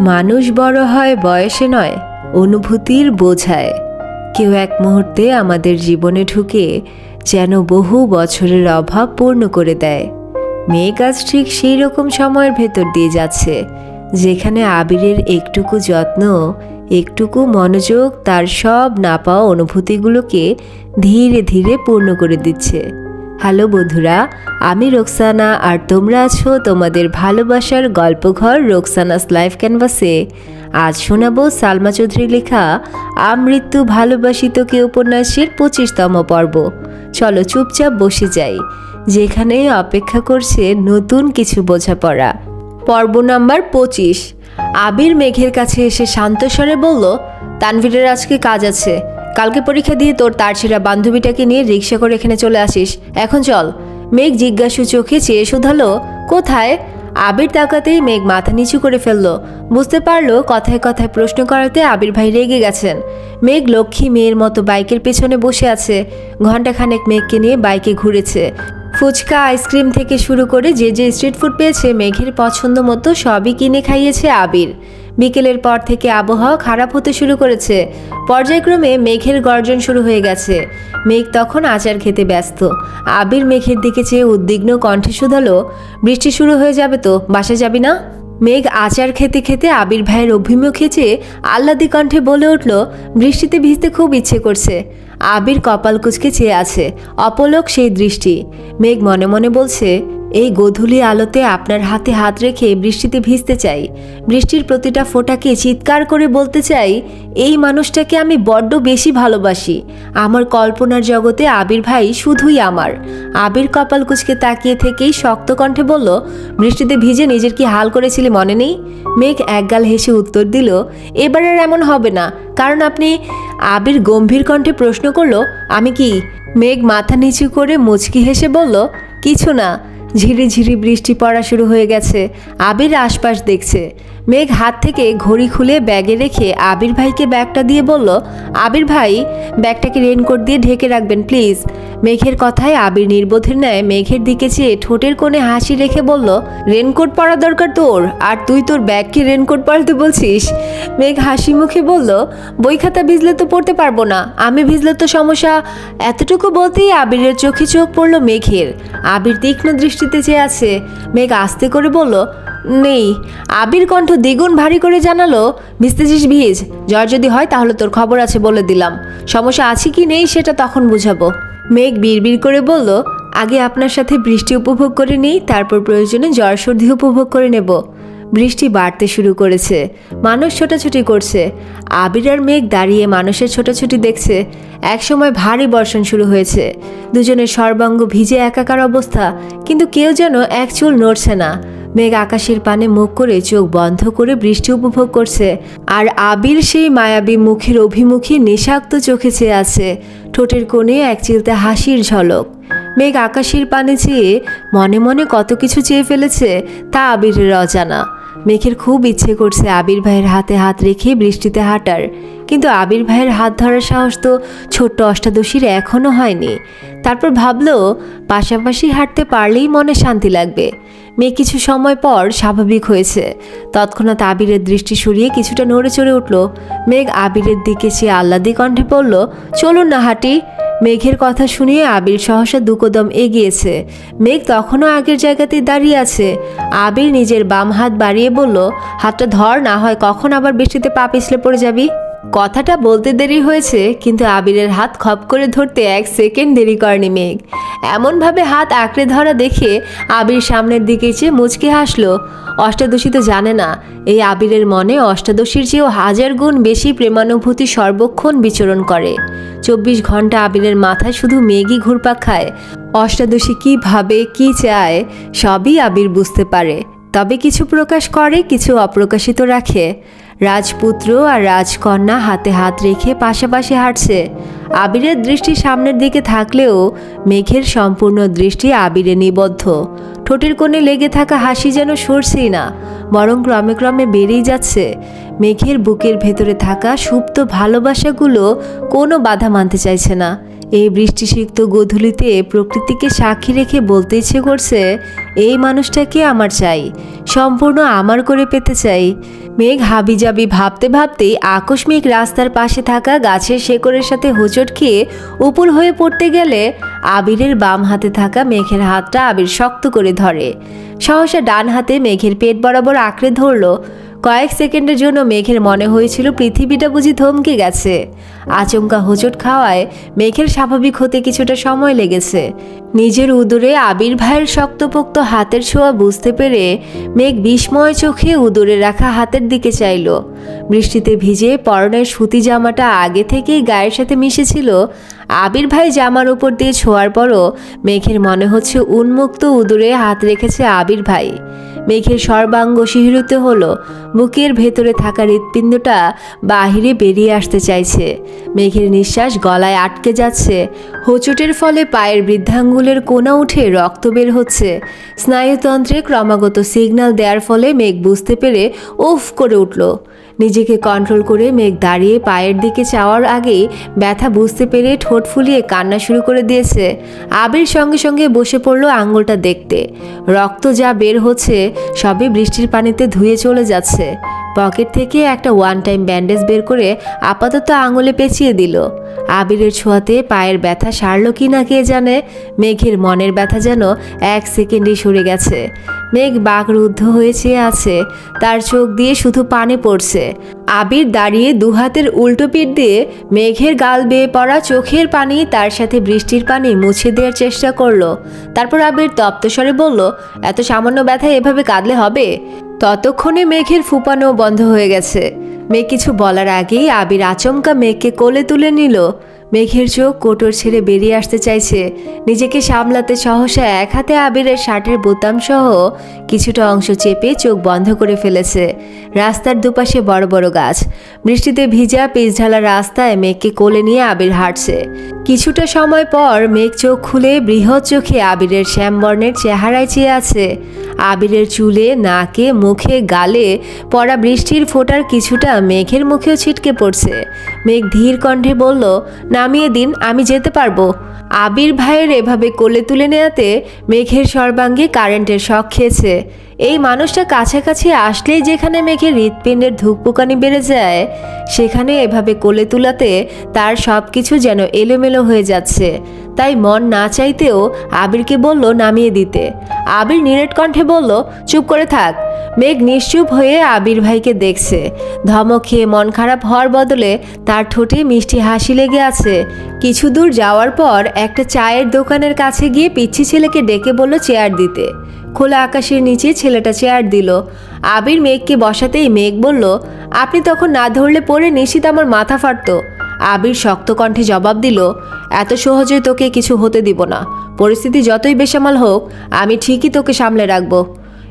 মানুষ বড় হয় বয়সে নয়, অনুভূতির বোঝায়। কেউ এক মুহূর্তে আমাদের জীবনে ঢুকে যেন বহু বছরের অভাব পূর্ণ করে দেয়। মেয়ে আজ ঠিক সেই রকম সময়ের ভেতর দিয়ে যাচ্ছে, যেখানে আবিরের একটুকু যত্ন, একটুকু মনোযোগ, তার সব না পাওয়া অনুভূতিগুলোকে ধীরে ধীরে পূর্ণ করে দিচ্ছে। হ্যালো বন্ধুরা, আমি রোকসানা আর তোমরা আছো তোমাদের ভালোবাসার গল্পঘর রোকসানাস লাইফ ক্যানভাসে। আজ শোনাবো সালমা চৌধুরী লেখা আমৃত্যু ভালোবাসি তোকে উপন্যাসের পঁচিশতম পর্ব। চলো চুপচাপ বসে যাই, যেখানে অপেক্ষা করছে নতুন কিছু বোঝাপড়া। পর্ব নাম্বার পঁচিশ, আবির মেঘের কাছে এসে শান্তস্বরে বলল, তানভীরের আজকে কাজ আছে কালকে পরীক্ষা দিয়ে তোর তার ছেঁড়া বান্ধবীটাকে নিয়ে রিক্সা করে এখানে চলে আসিস। এখন চল। মেঘ জিজ্ঞাসু চোখে চেয়ে শুধালো, কোথায়? আবির তাকাতেই মেঘ মাথা নিচু করে ফেলল। বুঝতে পারল কথায় কথায় প্রশ্ন করাতে আবির ভাই রেগে গেছেন। মেঘ লক্ষ্মী মেয়ের মতো বাইকের পেছনে বসে আছে। ঘন্টাখানেক মেঘকে নিয়ে বাইকে ঘুরেছে। ফুচকা, আইসক্রিম থেকে শুরু করে যে যে স্ট্রিট ফুড পেয়েছে, মেঘের পছন্দ মতো সবই কিনে খাইয়েছে আবির। বিকেলের পর থেকে আবহাওয়া খারাপ হতে শুরু করেছে। পর্যায়ক্রমে মেঘের গর্জন শুরু হয়ে গেছে। মেঘ তখন আচার খেতে ব্যস্ত। আবির মেঘের দিকে চেয়ে উদ্বিগ্ন কণ্ঠে শুধালো, বৃষ্টি শুরু হয়ে যাবে তো বাসা যাবি না? মেঘ আচার খেতে খেতে আবির ভাইয়ের অভিমুখে চেয়ে আহ্লাদি কণ্ঠে বলে উঠল, বৃষ্টিতে ভিজতে খুব ইচ্ছে করছে। আবির কপাল কুচকে চেয়ে আছে, অপলক সেই দৃষ্টি। মেঘ মনে মনে বলছে এই গোধূলি আলোতে আপনার হাতে হাত রেখে বৃষ্টিতে ভিজতে চাই। বৃষ্টির প্রতিটা ফোঁটাকে চিৎকার করে বলতে চাই, এই মানুষটাকে আমি বড্ড বেশি ভালোবাসি। আমার কল্পনার জগতে আবির ভাই শুধুই আমার। আবির কপাল কুচকে তাকিয়ে থেকেই শক্ত কণ্ঠে বলল, বৃষ্টিতে ভিজে নিজের কি হাল করেছিলে মনে নেই? মেঘ একগাল হেসে উত্তর দিল, এবার আর এমন হবে না। কারণ আপনি আবির গম্ভীর কণ্ঠে প্রশ্ন করল, আমি কি? মেঘ মাথা নিচু করে মুচকি হেসে বলল, কিছু না। ঝিরি ঝিরি বৃষ্টি পড়া শুরু হয়ে গেছে। আবির আশপাশ দেখছে। মেঘ হাত থেকে ঘড়ি খুলে ব্যাগে রেখে আবির ভাইকে ব্যাগটা দিয়ে বলল, আবির ভাই, ব্যাগটাকে রেনকোট দিয়ে ঢেকে রাখবেন প্লিজ মেঘের কথায় আবির নির্বোধের ন্যায় মেঘের দিকে চেয়ে ঠোঁটের কোণে হাসি রেখে বলল, রেনকোট পরা দরকার তোর, আর তুই তোর ব্যাগকে রেনকোট পরাতে বলছিস? মেঘ হাসি মুখে বলল, বই খাতা ভিজলে তো পড়তে পারব না, আমি ভিজলে তো সমস্যা। এতটুকু বলতেই আবিরের চোখে চোখ পড়ল মেঘের। আবির তীক্ষ্ণ দৃষ্টিতে চেয়ে আছে। মেঘ আস্তে করে বলল, নেই। আবির কণ্ঠ দ্বিগুণ ভারী করে জানালো, ভিজতেছিস ভিজ, জ্বর যদি হয় তাহলে তোর খবর আছে বলে দিলাম। সমস্যা আছে কি নেই সেটা তখন বুঝাবো। মেঘ বিড়বিড় করে বলল, আগে আপনার সাথে বৃষ্টি উপভোগ করে নিই, তারপর প্রয়োজনে জ্বর সর্দি উপভোগ করে নেব। বৃষ্টি বাড়তে শুরু করেছে, মানুষ ছোটাছুটি করছে। আবির আর মেঘ দাঁড়িয়ে মানুষের ছোটাছুটি দেখছে। একসময় ভারী বর্ষণ শুরু হয়েছে। দুজনের সর্বাঙ্গ ভিজে একাকার অবস্থা, কিন্তু কেউ যেন এক চুল নড়ছে না। মেঘ আকাশের পানে মুখ করে চোখ বন্ধ করে বৃষ্টি উপভোগ করছে। আর আবির সেই মায়াবী মুখের অভিমুখী নিষাক্ত চোখে চেয়ে আছে। ঠোঁটের কোণে এক চিলতে হাসির ঝলক। মেঘ আকাশের পানে চেয়ে মনে মনে কত কিছু চেয়ে ফেলেছে তা আবিরের অজানা। মেঘের খুব ইচ্ছে করছে আবির ভাইয়ের হাতে হাত রেখে বৃষ্টিতে হাঁটার। কিন্তু আবির ভাইয়ের হাত ধরার সাহস তো ছোট্ট অষ্টাদশীর এখনও হয়নি। তারপর ভাবলো, পাশাপাশি হাঁটতে পারলেই মনে শান্তি লাগবে। মেয়ে কিছু সময় পর স্বাভাবিক হয়েছে। তৎক্ষণাৎ আবিরের দৃষ্টি সরিয়ে কিছুটা নড়ে চড়ে উঠল। মেঘ আবিরের দিকে সে আহ্লাদি কণ্ঠে পড়ল চলুন না হাঁটি। মেঘের কথা শুনিয়ে আবির সহসা দুকদম এগিয়েছে। মেঘ তখনও আগের জায়গাতেই দাঁড়িয়ে আছে। আবির নিজের বাম হাত বাড়িয়ে বলল, হাতটা ধর, না হয় কখন আবার বৃষ্টিতে পা পিছলে পড়ে যাবি? কথাটা বলতে দেরি হয়েছে, কিন্তু আবিরের হাত খপ করে ধরতে এক সেকেন্ড দেরি করেনি মেঘ। এমনভাবে হাত আঁকড়ে ধরা দেখে আবির সামনের দিকে চেয়ে মুচকে হাসলো। অষ্টাদশী তো জানে না, এই আবিরের মনে অষ্টাদশীর চেয়েও হাজার গুণ বেশি প্রেমানুভূতি সর্বক্ষণ বিচরণ করে। চব্বিশ ঘণ্টা আবিরের মাথায় শুধু মেঘই ঘুরপাক খায়। অষ্টাদশী কী ভাবে, কী চায়, সবই আবির বুঝতে পারে। তবে কিছু প্রকাশ করে, কিছু অপ্রকাশিত রাখে। রাজপুত্র আর রাজকন্যা হাতে হাত রেখে পাশাপাশি হাঁটছে। আবিরের দৃষ্টি সামনের দিকে থাকলেও মেঘের সম্পূর্ণ দৃষ্টি আবিরে নিবদ্ধ। ঠোঁটের কোণে লেগে থাকা হাসি যেন সরছেই না, বরং ক্রমে ক্রমে বেড়েই যাচ্ছে। মেঘের বুকের ভেতরে থাকা সুপ্ত ভালোবাসাগুলো কোনো বাধা মানতে চাইছে না। এই বৃষ্টিসিক্ত গোধূলিতে প্রকৃতিকে সাক্ষী রেখে বলতে ইচ্ছে করছে, এই মানুষটাকে আমার চাই? সম্পূর্ণ আমার করে পেতে চাই। মেঘ হাবিজাবি ভাবতে ভাবতেই আকস্মিক রাস্তার পাশে থাকা গাছের শেকড়ের সাথে হোঁচট খেয়ে উপুল হয়ে পড়তে গেলে আবিরের বাম হাতে থাকা মেঘের হাতটা আবির শক্ত করে ধরে। সহসা ডান হাতে মেঘের পেট বরাবর আঁকড়ে ধরল কয়েক সেকেন্ডের জন্য মেঘের মনে হয়েছিল পৃথিবীটা বুঝি থমকে গেছে। আচমকা হোঁচট খাওয়ায় মেঘের স্বাভাবিক হতে কিছুটা সময় লেগেছে। নিজের উদরে আবির ভাইয়ের শক্তপোক্ত হাতের ছোঁয়া বুঝতে পেরে মেঘ বিস্ময় চোখে উদরে রাখা হাতের দিকে চাইল। বৃষ্টিতে ভিজে পরনের সুতি জামাটা আগে থেকেই গায়ের সাথে মিশেছিল। আবির ভাই জামার উপর দিয়ে ছোঁয়ার পরও মেঘের মনে হচ্ছে উন্মুক্ত উদরে হাত রেখেছে আবির ভাই। মেঘের সর্বাঙ্গ শিহরিত হলো। বুকের ভেতরে থাকা হৃৎপিণ্ডটা বাহিরে বেরিয়ে আসতে চাইছে। মেঘের নিঃশ্বাস গলায় আটকে যাচ্ছে। হোঁচটের ফলে পায়ের বৃদ্ধাঙ্গুলের কোনা উঠে রক্ত বের হচ্ছে। স্নায়ুতন্ত্রে ক্রমাগত সিগন্যাল দেওয়ার ফলে মেঘ বুঝতে পেরে উফ করে উঠল। নিজেকে কন্ট্রোল করে মেঘ দাঁড়িয়ে পায়ের দিকে চাওয়ার আগেই ব্যথা বুঝতে পেরে ঠোঁট ফুলিয়ে কান্না শুরু করে দিয়েছে। আবির সঙ্গে সঙ্গে বসে পড়ল আঙুলটা দেখতে। রক্ত যা বের হচ্ছে সবই বৃষ্টির পানিতে ধুয়ে চলে যাচ্ছে। পকেট থেকে একটা ওয়ান টাইম ব্যান্ডেজ বের করে আপাতত আঙুলে পেঁচিয়ে দিল। আবিরের ছোঁয়াতে পায়ের ব্যথা সারল কি না কে জানে, মেঘের মনের ব্যথা যেন এক সেকেন্ডে সরে গেছে। মেঘ বাকরুদ্ধ হয়ে চেয়ে আছে, তার চোখ দিয়ে শুধু পানি পড়ছে। আবির দাঁড়িয়ে দুহাতের উল্টো পিঠ দিয়ে মেঘের গাল বেয়ে পড়া চোখের পানি তার সাথে বৃষ্টির পানি মুছে দেওয়ার চেষ্টা করল। তারপর আবির তপ্তস্বরে বলল, এত সামান্য ব্যথা এভাবে কাঁদলে হবে? ততক্ষণে মেঘের ফুপানো বন্ধ হয়ে গেছে। মেয়ে কিছু বলার আগেই আবির আচমকা মেঘকে কোলে তুলে নিল। মেঘের চোখ কোটর ছেড়ে বেরিয়ে আসতে চাইছে। নিজেকে সামলাতে সহসা এক হাতে আবিরের শার্টের বোতাম সহ কিছুটা অংশ চেপে চোখ বন্ধ করে ফেলেছে। রাস্তার দুপাশে বড় বড় গাছ। বৃষ্টিতে ভিজা পিচ ঢালা রাস্তায় মেঘকে কোলে নিয়ে আবির হাঁটছে। কিছুটা সময় পর মেঘ চোখ খুলে বৃহৎ চোখে আবিরের শ্যামবর্ণের চেহারায় চেয়ে আছে। আবিরের চুলে, নাকে, মুখে, গালে পড়া বৃষ্টির ফোঁটার কিছুটা মেঘের মুখেও ছিটকে পড়ছে। মেঘ ধীর কণ্ঠে বলল নামিয়ে দিন, আমি যেতে পারব। আবির ভাইয়ের এভাবে কোলে তুলে নেয়াতে মেঘের সর্বাঙ্গে কারেন্টের শখ খেয়েছে। এই মানুষটা কাছাকাছি আসলেই যেখানে মেঘের হৃৎপিণ্ডের ধূপপোকানি বেড়ে যায়, সেখানে এভাবে কোলে তুলাতে তার সব কিছু যেন এলোমেলো হয়ে যাচ্ছে। তাই মন না চাইতেও আবিরকে বলল নামিয়ে দিতে। আবির নিরেট কণ্ঠে বলল, চুপ করে থাক। মেঘ নিশ্চুপ হয়ে আবির ভাইকে দেখছে। ধমক খেয়ে মন খারাপ হওয়ার বদলে তার ঠোঁটে মিষ্টি হাসি লেগে আছে। কিছু দূর যাওয়ার পর একটা চায়ের দোকানের কাছে গিয়ে পিচ্ছি ছেলেকে ডেকে বলল চেয়ার দিতে। খোলা আকাশের নিচে ছেলেটা চেয়ার দিল। আবির মেঘকে বসাতেই মেঘ বলল, আপনি তখন না ধরলে পড়ে নিশ্চিত আমার মাথা ফাটতো। আবির শক্ত কণ্ঠে জবাব দিল, এত সহজে তোকে কিছু হতে দিব না। পরিস্থিতি যতই বেসামাল হোক, আমি ঠিকই তোকে সামলে রাখব।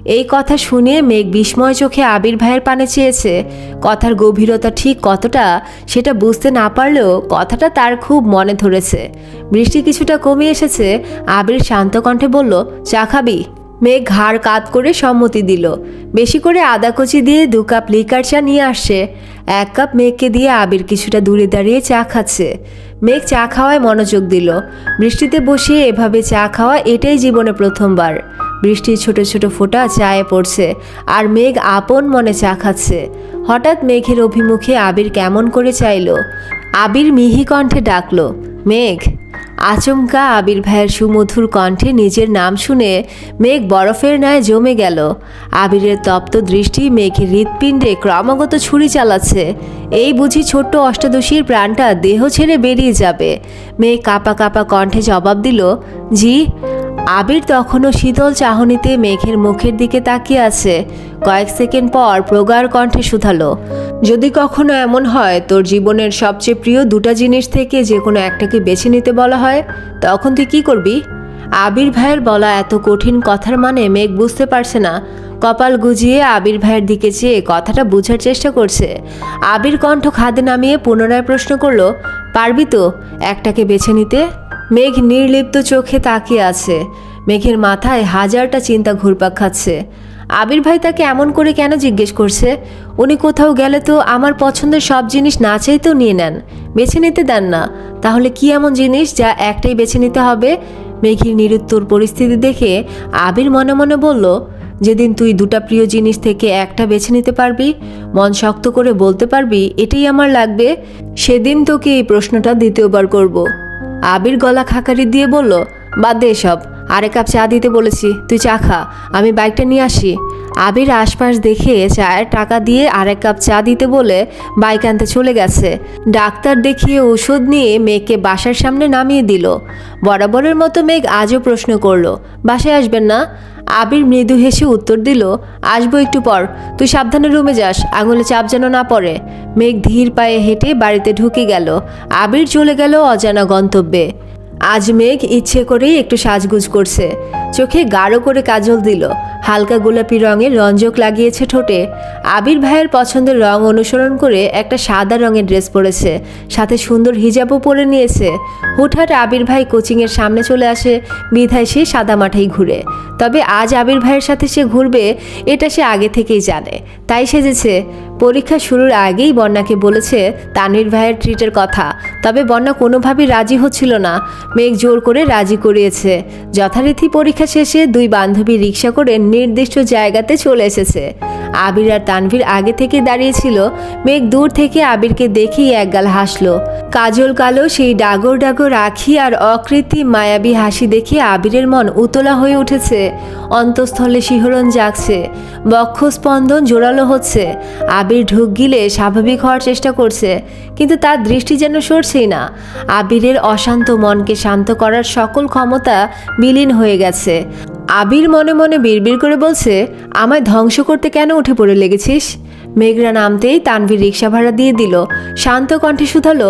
এই কথা শুনে মেঘ বিস্ময় চোখে আবির ভাইয়ের পানে চেয়েছে। কথার গভীরতা ঠিক কতটা, সেটা বুঝতে না পারলেও কথাটা তার খুব মনে ধরেছে। বৃষ্টি কিছুটা কমে এসেছে, আবির শান্ত কণ্ঠে বলল, চা খাবি? মেঘ ঘাড় কাত করে সম্মতি দিল। বেশি করে আদা কচি দিয়ে দু কাপ লিকার চা নিয়ে আসছে এক কাপ মেঘকে দিয়ে আবির কিছুটা দূরে দাঁড়িয়ে চা খাচ্ছে। মেঘ চা খাওয়ায় মনোযোগ দিল। বৃষ্টিতে বসে এভাবে চা খাওয়া এটাই জীবনে প্রথমবার। বৃষ্টির ছোট ছোট ফোঁটা চায়ে পড়ছে আর মেঘ আপন মনে চা খাচ্ছে। হঠাৎ মেঘের অভিমুখে আবির কেমন করে চাইল? আবির মিহি কণ্ঠে ডাকল, মেঘ আচমকা আবির ভাইয়ের সুমধুর কণ্ঠে নিজের নাম শুনে মেঘ বরফের ন্যায় জমে গেল। আবিরের তপ্ত দৃষ্টি মেঘের হৃৎপিণ্ডে ক্রমাগত ছুরি চালাচ্ছে। এই বুঝি ছোট্ট অষ্টাদশীর প্রাণটা দেহ ছেড়ে বেরিয়ে যাবে। মেঘ কাপা কাপা কণ্ঠে জবাব দিল, জি আবির তখনও শীতল চাহনিতে মেঘের মুখের দিকে তাকিয়ে আছে। কয়েক সেকেন্ড পর প্রগাঢ় কণ্ঠে শুধালো, যদি কখনো এমন হয়, তোর জীবনের সবচেয়ে প্রিয় দুটা জিনিস থেকে যে কোনো একটাকে বেছে নিতে বলা হয়, তখন তুই কি করবি? আবির ভাইয়ের বলা এত কঠিন কথার মানে মেঘ বুঝতে পারছে না। কপাল গুজিয়ে আবির ভাইয়ের দিকে চেয়ে কথাটা বোঝার চেষ্টা করছে। আবির কণ্ঠ খাদে নামিয়ে পুনরায় প্রশ্ন করল, পারবি তো একটাকে বেছে নিতে? মেঘ নির্লিপ্ত চোখে তাকিয়ে আছে। মেঘের মাথায় হাজারটা চিন্তা ঘুরপাক খাচ্ছে। আবির ভাই তাকে এমন করে কেন জিজ্ঞেস করছে? উনি কোথাও গেলে তো আমার পছন্দের সব জিনিস না চাইতেও নিয়ে নেন। বেছে নিতে দেন না। তাহলে কি এমন জিনিস যা একটাই বেছে নিতে হবে? মেঘির নিরুত্তর পরিস্থিতি দেখে আবির মনে মনে বলল, যেদিন তুই দুটা প্রিয় জিনিস থেকে একটা বেছে নিতে পারবি, মন শক্ত করে বলতে পারবি, এটাই আমার লাগবে। সেদিন তোকে এই প্রশ্নটা দ্বিতীয়বার করব। আবির গলা খাকারি দিয়ে বলল, বাদ দে সব আরেক কাপ চা দিতে বলেছি। তুই চা খা। আমি বাইকটা নিয়ে আসি। আবির আশপাশ দেখে চায়ের টাকা দিয়ে আরেক কাপ চা দিতে বলে বাইক আনতে চলে গেছে। ডাক্তার দেখিয়ে ওষুধ নিয়ে মেয়েকে বাসার সামনে নামিয়ে দিল। বরাবরের মতো মেঘ আজও প্রশ্ন করল, বাসায় আসবেন না? আবির মৃদু হেসে উত্তর দিল, আসব একটু পর। তুই সাবধানে রুমে যাস, আঙুলে চাপ যেন না পড়ে। মেঘ ধীর পায়ে হেঁটে বাড়িতে ঢুকে গেল। আবির চলে গেল অজানা গন্তব্যে। আজ মেঘ ইচ্ছে করেই একটু সাজগুজ করছে। চোখে গাঢ় করে কাজল দিল। হালকা গোলাপি রঙের রঞ্জক লাগিয়েছে ঠোঁটে। আবির ভাইয়ের পছন্দের রং অনুসরণ করে একটা সাদা রঙের ড্রেস পরেছে, সাথে সুন্দর হিজাবও পরে নিয়েছে। হুটহাট আবির ভাই কোচিংয়ের সামনে চলে আসে, বিধায় সে সাদা মাঠেই ঘুরে। তবে আজ আবির ভাইয়ের সাথে সে ঘুরবে, এটা সে আগে থেকেই জানে। তাই সেজেছে পরীক্ষা শুরুর আগেই বন্যাকে বলেছে তানভীর ভাইয়ের ট্রিটের কথা। তবে বন্যা কোনোভাবেই রাজি হচ্ছিল না। মেঘ জোর করে রাজি করিয়েছে। যথারীতি পরীক্ষা শেষে দুই বান্ধবী রিক্সা করে নির্দিষ্ট জায়গাতে চলে এসেছে। আবির আর তানভীর আগে থেকে দাঁড়িয়েছিল। মেঘ দূর থেকে আবিরকে দেখেই একগাল হাসলো। কাজল কালো সেই ডাগর ডাগর রাখি আর অকৃত্রিম মায়াবী হাসি দেখে আবিরের মন উতলা হয়ে উঠেছে। অন্তঃস্থলে শিহরণ জাগছে। বক্ষস্পন্দন জোরালো হচ্ছে। আবির ঢুক গিলে স্বাভাবিক হওয়ার চেষ্টা করছে, কিন্তু তার দৃষ্টি যেন সরছেই না। আবিরের অশান্ত মনকে শান্ত করার সকল ক্ষমতা বিলীন হয়ে গেছে। আবির মনে মনে বিড়বিড় করে বলছে, আমায় ধ্বংস করতে কেন উঠে পড়ে লেগেছিস? মেঘরা নামতেই তানভীর রিক্সা ভাড়া দিয়ে দিল। শান্ত কণ্ঠে শুধালো,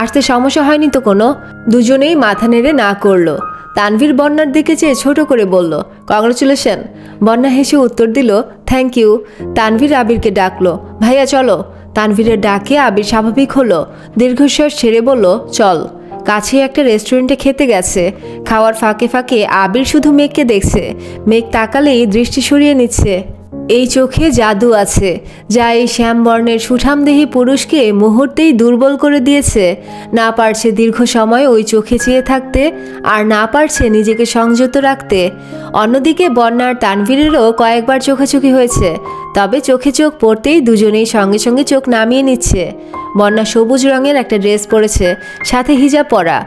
আসতে সমস্যা হয়নি তো কোনো? দুজনেই মাথা নেড়ে না করল। তানভীর বন্যার দিকে চেয়ে ছোট করে বলল কংগ্রেচুলেশন বন্যা হেসে উত্তর দিল থ্যাংক ইউ তানভীর আবিরকে ডাকলো, ভাইয়া, চলো। তানভীরের ডাকে আবির স্বাভাবিক হলো, দীর্ঘশ্বাস ছেড়ে বলল, চল। কাছে একটা রেস্টুরেন্টে খেতে গেছে। খাওয়ার ফাঁকে ফাঁকে আবির শুধু মেঘকে দেখছে। মেঘ তাকালেই দৃষ্টি সরিয়ে নিচ্ছে। এই চোখে জাদু আছে, যা এই শ্যামবর্ণের সুঠামদেহী পুরুষকে মুহূর্তেই দুর্বল করে দিয়েছে। না পারছে দীর্ঘ সময় ওই চোখে চেয়ে থাকতে, আর না পারছে নিজেকে সংযত রাখতে। অন্যদিকে বন্যার তানভীরেরও কয়েকবার চোখাচোখি হয়েছে। তবে চোখে চোখ পড়তেই দুজনেই সঙ্গে সঙ্গে চোখ নামিয়ে নিচ্ছে। বন্যা সবুজ রঙের একটা ড্রেস পরেছে, সাথে হিজাব পরা।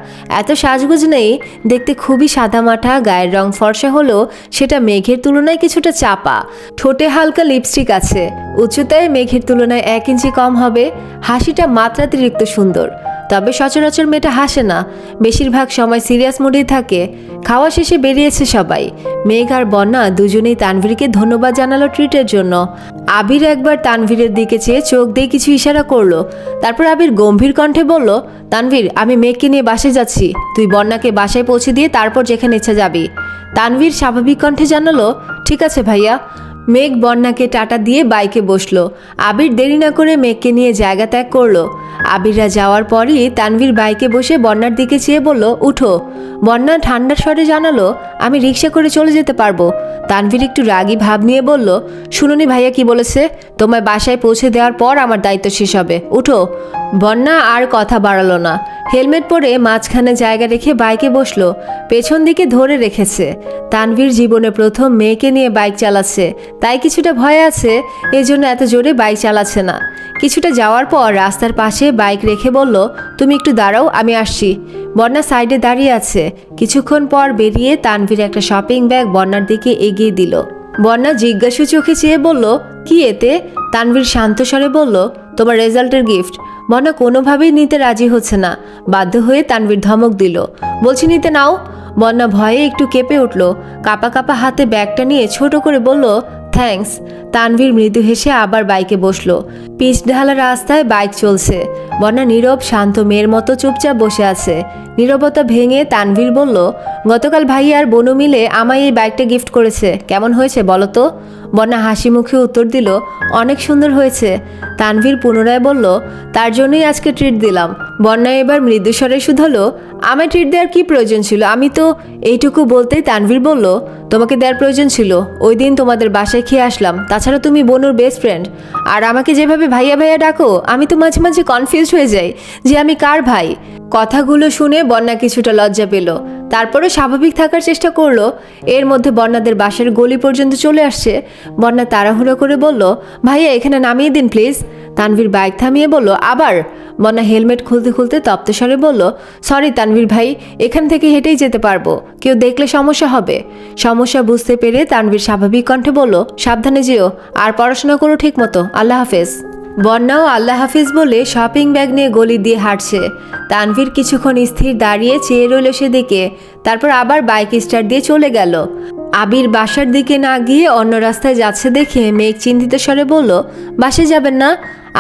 এত সাজগুজ নেই, দেখতে খুবই সাদামাঠা গায়ের রং ফর্সা হলেও সেটা মেঘের তুলনায় কিছুটা চাপা। ঠোঁটে হালকা লিপস্টিক আছে, উচ্চতায় মেঘের তুলনায় এক ইঞ্চি কম হবে, হাসিটা মাত্রাতিরিক্ত সুন্দর। তবে সচরাচর মেয়েটা হাসে না। বেশিরভাগ সময় সিরিয়াস মুডেই থাকে। খাওয়া শেষে বেরিয়েছে সবাই। মেঘ আর বন্যা দুজনেই তানভীরকে ধন্যবাদ জানালো ট্রিটের জন্য। আবির একবার তানভীরের দিকে চেয়ে চোখ দিয়ে কিছু ইশারা করল। তারপর আবির গম্ভীর কণ্ঠে বলল, তানভীর, আমি মেঘকে নিয়ে বাসে যাচ্ছি। তুই বন্যাকে বাসায় পৌঁছে দিয়ে তারপর যেখানে ইচ্ছা যাবি। তানভীর স্বাভাবিক কণ্ঠে জানালো, ঠিক আছে ভাইয়া। মেঘ বন্যাকে টাটা দিয়ে বাইকে বসল। আবির দেরি না করে মেঘকে নিয়ে জায়গা ত্যাগ করল। আবিররা যাওয়ার পরই তানভীর বাইকে বসে বন্যার দিকে চেয়ে বলল, উঠো। বন্যা ঠান্ডার স্বরে জানালো, আমি রিক্সা করে চলে যেতে পারব। তানভীর একটু রাগী ভাব নিয়ে বলল, শুনুনি ভাইয়া কি বলেছে? তোমায় বাসায় পৌঁছে দেওয়ার পর আমার দায়িত্ব শেষ হবে। উঠো। বন্যা আর কথা বাড়ালো না। হেলমেট পরে মাঝখানে জায়গা রেখে বাইকে বসল। পেছন দিকে ধরে রেখেছে। তানভীর জীবনে প্রথম মেয়েকে নিয়ে বাইক চালাচ্ছে। তাই কিছুটা ভয় আছে, এজন্য এত জোরে বাইক চালাচ্ছে না। কিছুটা যাওয়ার পর রাস্তার পাশে বাইক রেখে বলল, তুমি একটু দাঁড়াও, আমি আসছি। বন্যা সাইডে দাঁড়িয়ে আছে। কিছুক্ষণ পর বেরিয়ে তানভীর একটা শপিং ব্যাগ বন্যার দিকে এগিয়ে দিল। বন্যা জিজ্ঞাসু চোখে চেয়ে বলল, কি এতে? তানভীর শান্ত স্বরে বলল, তোমার রেজাল্টের গিফট। বন্যা কোনোভাবেই নিতে রাজি হচ্ছে না। বাধ্য হয়ে তানভীর ধমক দিল, বলছি নিতে নাও। বন্যা ভয়ে একটু কেঁপে উঠল, কাপা কাপা হাতে ব্যাগটা নিয়ে ছোট করে বলল থ্যাঙ্কস তানভীর মৃদু হেসে আবার বাইকে বসল। পিচ ঢালা রাস্তায় বাইক চলছে। বন্যা নীরব, শান্ত মেয়ের মতো চুপচাপ বসে আছে। নীরবতা ভেঙে তানভীর বলল, গতকাল ভাই আর বনু মিলে আমায় এই বাইকটা গিফট করেছে। কেমন হয়েছে বলো তো? বন্যা হাসি মুখে উত্তর দিল, অনেক সুন্দর হয়েছে। তানভীর পুনরায় বলল, তার জন্যই আজকে ট্রিট দিলাম। বন্যা এবার মৃদুস্বরে শুধলো, আমায় ট্রিট দেওয়ার কি প্রয়োজন ছিল? আমি তো এইটুকু বলতেই তানভীর বলল, তোমাকে দেওয়ার প্রয়োজন ছিল। ওই দিন তোমাদের বাসায় খেয়ে আসলাম। তাছাড়া তুমি বনুর বেস্ট ফ্রেন্ড আর আমাকে যেভাবে ভাইয়া ভাইয়া ডাকো, আমি তো মাঝে মাঝে কনফিউজ হয়ে যাই যে আমি কার ভাই? কথাগুলো শুনে বন্যা কিছুটা লজ্জা পেল। তারপরে স্বাভাবিক থাকার চেষ্টা করল। এর মধ্যে বন্যাদের বাসের গলি পর্যন্ত চলে আসছে। বন্যা তাড়াহুড়ো করে বলল, ভাইয়া, এখানে নামিয়ে দিন, প্লিজ। তানভীর বাইক থামিয়ে বলল, আবার? বন্যা হেলমেট খুলতে খুলতে তপ্তস্বরে বলল, সরি তানভীর ভাই, এখান থেকে হেঁটেই যেতে পারব। কেউ দেখলে সমস্যা হবে। সমস্যা বুঝতে পেরে তানভীর স্বাভাবিক কণ্ঠে বলল, সাবধানে যেও, আর পড়াশোনা করো ঠিক মতো আল্লাহ হাফেজ। বন্যাও আল্লাহ হাফিজ বলে শপিং ব্যাগ নিয়ে গলি দিয়ে হাঁটছে। তানভীর কিছুক্ষণ স্থির দাঁড়িয়ে চেয়ে রইল সেদিকে, তারপর আবার বাইক স্টার্ট দিয়ে চলে গেল। আবির বাসার দিকে না গিয়ে অন্য রাস্তায় যাচ্ছে দেখে মেঘ চিন্তিত স্বরে বলল বাসে যাবেন না?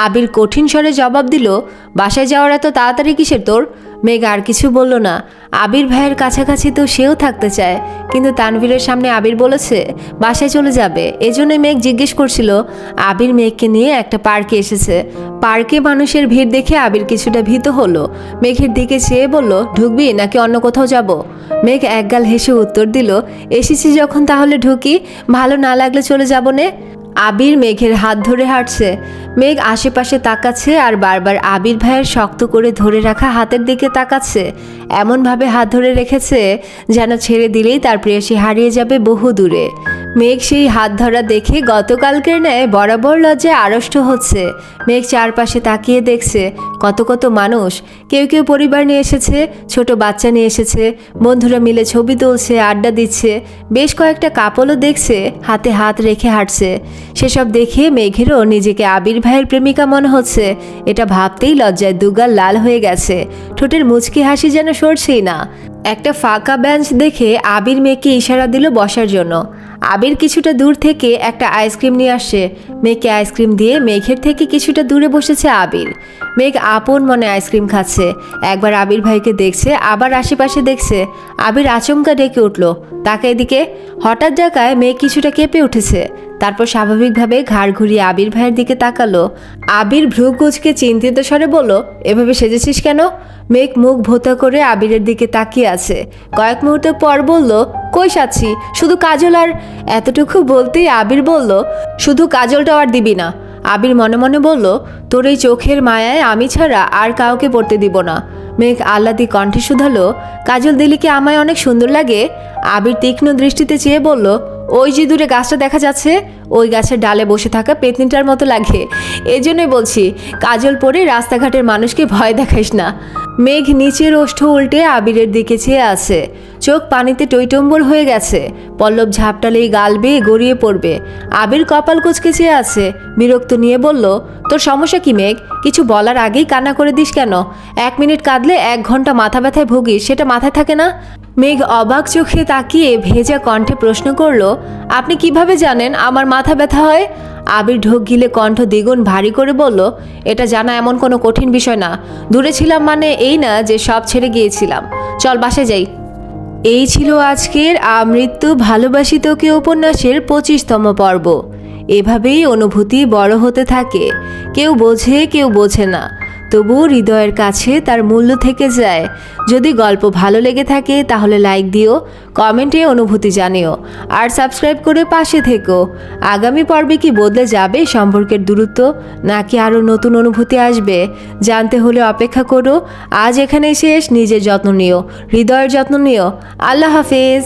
আবির কঠিন স্বরে জবাব দিল, বাসায় যাওয়ার এত তাড়াতাড়ি কিসের তোর? মেঘ আর কিছু বলল না। আবির ভাইয়ের কাছাকাছি তো সেও থাকতে চায়, কিন্তু তানভীরের সামনে আবির বলেছে, বাসায় চলে যাবে। এজন্যই মেঘ জিজ্ঞেস করছিল, আবির মেঘকে নিয়ে একটা পার্কে এসেছে। পার্কে মানুষের ভিড় দেখে আবির কিছুটা ভীত হলো। মেঘের দিকে চেয়ে বলল, ঢুকবি নাকি অন্য কোথাও যাব? মেঘ একগাল হেসে উত্তর দিল, এসেছি যখন তাহলে ঢুকি, ভালো না লাগলে চলে যাব নে। আবির মেঘের হাত ধরে হাঁটছে। মেঘ আশেপাশে তাকাচ্ছে আর বারবার আবির ভাইয়ের শক্ত করে ধরে রাখা হাতের দিকে তাকাচ্ছে। এমনভাবে হাত ধরে রেখেছে যেন ছেড়ে দিলেই তার প্রেয়সী হারিয়ে যাবে বহু দূরে। মেঘ সেই হাত ধরা দেখে গতকালকের ন্যায় বরাবর লজ্জায় আড়ষ্ট হচ্ছে। মেঘ চারপাশে তাকিয়ে দেখছে, কত কত মানুষ। কেউ কেউ পরিবার নিয়ে এসেছে, ছোট বাচ্চা নিয়ে এসেছে, বন্ধুরা মিলে ছবি তুলছে, আড্ডা দিচ্ছে। বেশ কয়েকটা কাপলও দেখছে, হাতে হাত রেখে হাঁটছে। সেসব দেখে মেঘেরও নিজেকে আবির ভাইয়ের প্রেমিকা মনে হচ্ছে। এটা ভাবতেই লজ্জায় দুগাল লাল হয়ে গেছে। ঠোঁটের মুচকি হাসি যেন সরছেই না। একটা ফাঁকা বেঞ্চ দেখে আবির মেয়েকে ইশারা দিল বসার জন্য। আবির কিছুটা দূর থেকে একটা আইসক্রিম নিয়ে আসছে। মেয়েকে আইসক্রিম দিয়ে মেঘের থেকে কিছুটা দূরে বসেছে আবির। মেঘ আপন মনে আইসক্রিম খাচ্ছে। একবার আবির ভাইকে দেখছে, আবার আশেপাশে দেখছে। আবির আচমকা ডেকে উঠল। তাকে এদিকে হঠাৎ দেখায় মেঘ কিছুটা কেঁপে উঠেছে। তারপর স্বাভাবিকভাবে ঘাড় ঘুরিয়ে আবির ভাইয়ের দিকে তাকালো। আবির ভ্রু কুচকে চিন্তিত স্বরে বলল, এভাবে সেজেছিস কেন? মেঘ মুখ ভোতা করে আবিরের দিকে তাকিয়ে আছে। কয়েক মুহূর্ত পর বলল, কই সাচ্ছি? শুধু কাজল আর এতটুকু বলতেই আবির বলল, শুধু কাজলটাও আর দিবি না। আবির মনে মনে বলল, তোর এই চোখের মায়ায় আমি ছাড়া আর কাউকে পড়তে দিব না। মেঘ আহ্লাদি কণ্ঠে শুধালো, কাজল দিলে কি আমায় অনেক সুন্দর লাগে। আবির তীক্ষ্ণ দৃষ্টিতে চেয়ে বলল ওই যে দূরে গাছটা দেখা যাচ্ছে, ওই গাছের ডালে বসে থাকা পেতনিটার মতো লাগে। এই জন্যই বলছি, কাজল পরে রাস্তাঘাটের মানুষকে ভয় দেখাইস না। মেঘ নিচের ওষ্ঠ উল্টে আবিরের দিকে চেয়ে আছে। চোখ পানিতে টইটম্বর হয়ে গেছে। পল্লব ঝাপটালেই গাল বেয়ে গড়িয়ে পড়বে। আবির কপাল কুচকে চেয়ে আছে। বিরক্ত নিয়ে বলল, তোর সমস্যা কি মেঘ? কিছু বলার আগেই কান্না করে দিস কেন? এক মিনিট কাঁদলে এক ঘণ্টা মাথা ব্যথায় ভুগিস, সেটা মাথায় থাকে না? মেঘ অবাক চোখে তাকিয়ে ভেজা কণ্ঠে প্রশ্ন করল, আপনি কীভাবে জানেন আমার মাথা ব্যথা হয়? আবির ঢোক গিলে কণ্ঠ দ্বিগুণ ভারী করে বলল, এটা জানা এমন কোনো কঠিন বিষয় না। দূরে ছিলাম মানে এই না যে সব ছেড়ে গিয়েছিলাম। চল বাসে যাই। এই ছিল আজকের আমৃত্যু ভালোবাসি তোকে উপন্যাসের পঁচিশতম পর্ব। এভাবেই অনুভূতি বড় হতে থাকে। কেউ বোঝে কেউ বোঝে না। তবুও হৃদয়ের কাছে তার মূল্য থেকে যায়। যদি গল্প ভালো লেগে থাকে, তাহলে লাইক দিও কমেন্টে অনুভূতি জানিও, আর সাবস্ক্রাইব করে পাশে থেকো। আগামী পর্বে কি বদলে যাবে সম্পর্কের দূরত্ব, নাকি আরও নতুন অনুভূতি আসবে, জানতে হলে অপেক্ষা করো। আজ এখানে শেষ, নিজের যত্ন নিও, হৃদয়ের যত্ন নিও। আল্লাহ হাফেজ।